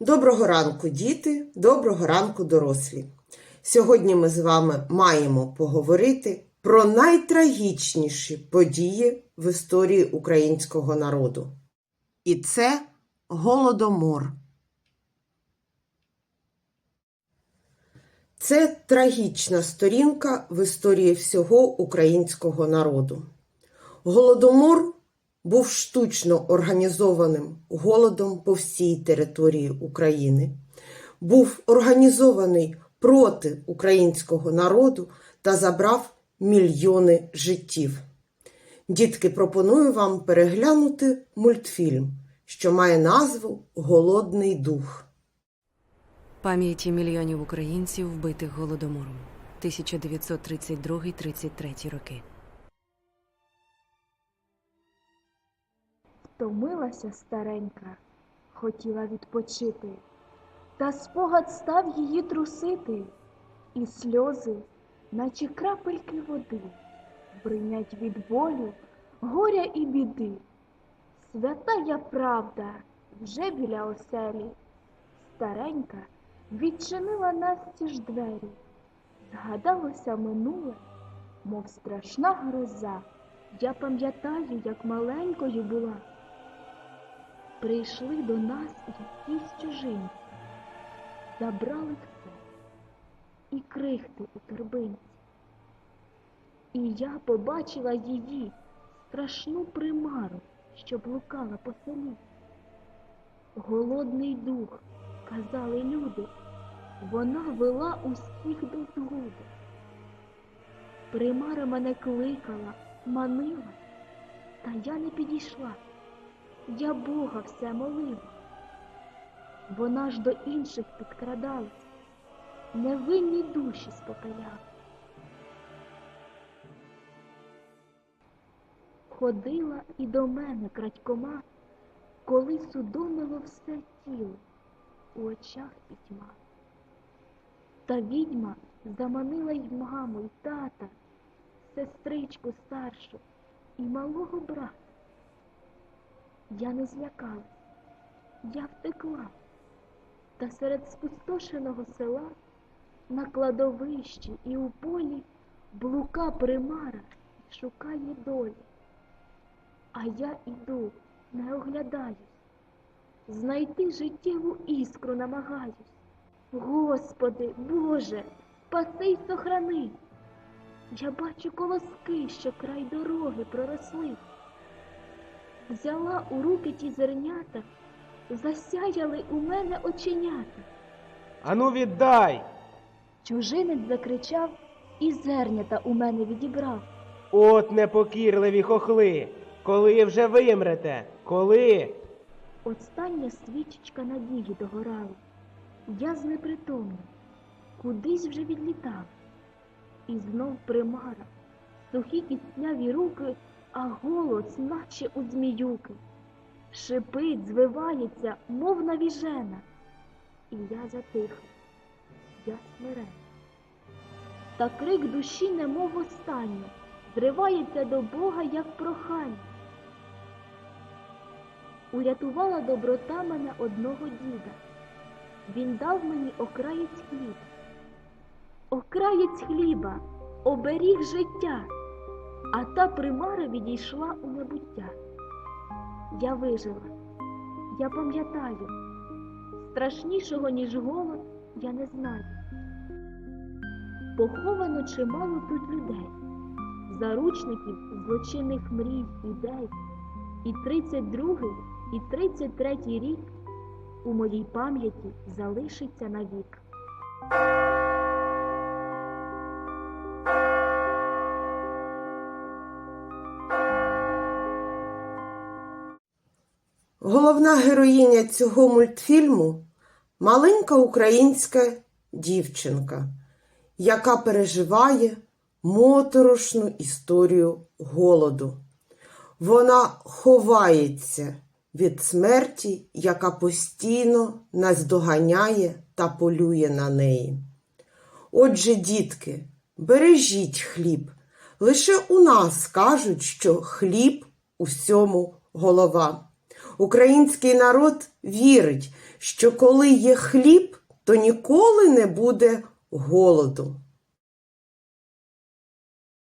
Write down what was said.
Доброго ранку, діти, доброго ранку, дорослі. Сьогодні ми з вами маємо поговорити про найтрагічніші події в історії українського народу. І це Голодомор. Це трагічна сторінка в історії всього українського народу. Голодомор був штучно організованим голодом по всій території України, був організований проти українського народу та забрав мільйони життів. Дітки, пропоную вам переглянути мультфільм, що має назву Голодний дух. Пам'яті мільйонів українців, вбитих голодомором 1932-33 роки. Втомилася старенька, хотіла відпочити, та спогад став її трусити, і сльози, наче крапельки води, бринять від болю, горя і біди. Святая правда вже біля оселі, старенька відчинила настіж двері, згадалося минуле, мов страшна гроза. Я пам'ятаю, як маленькою була. Прийшли до нас якісь чужинці, забрали все і крихти у торбинці. І я побачила її страшну примару, що блукала по селі. Голодний дух, казали люди, вона вела усіх до згоди. Примара мене кликала, манила, та я не підійшла. Я Бога все молила. Вона ж до інших підкрадалась, невинні душі спопиляла. Ходила і до мене крадькома, коли судомило все тіло, у очах пітьма. Та відьма заманила й маму, й тата, сестричку старшу і малого брата. Я не злякалась, я втекла, та серед спустошеного села на кладовищі і у полі блука примара і шукає долі. А я іду, не оглядаюсь, знайти життєву іскру намагаюсь. Господи, Боже, спаси й сохрани. Я бачу колоски, що край дороги проросли. Взяла у руки ті зернята, засяяли у мене оченята. Ану віддай! Чужинець закричав і зернята у мене відібрав. От непокірливі хохли! Коли вже вимрете? Коли? Остання свічечка надії догорала. Я знепритомнів, кудись вже відлітав. І знов примара, сухі кістляві руки, а голос, наче у зміюки. Шипить, звивається, мов навіжена. І я затихла, я смирена. Та крик душі, немов останнє, зривається до Бога, як прохання. Урятувала доброта мене одного діда. Він дав мені окраєць хліба. Окраєць хліба, оберіг життя, а та примара відійшла у небуття. Я вижила, я пам'ятаю, страшнішого, ніж голод, я не знаю. Поховано чимало тут людей, заручників злочинних мрій, ідей. І 32-й, і 33-й рік у моїй пам'яті залишиться навік. Головна героїня цього мультфільму маленька українська дівчинка, яка переживає моторошну історію голоду. Вона ховається від смерті, яка постійно наздоганяє та полює на неї. Отже, дітки, бережіть хліб. Лише у нас кажуть, що хліб усьому голова. Український народ вірить, що коли є хліб, то ніколи не буде голоду.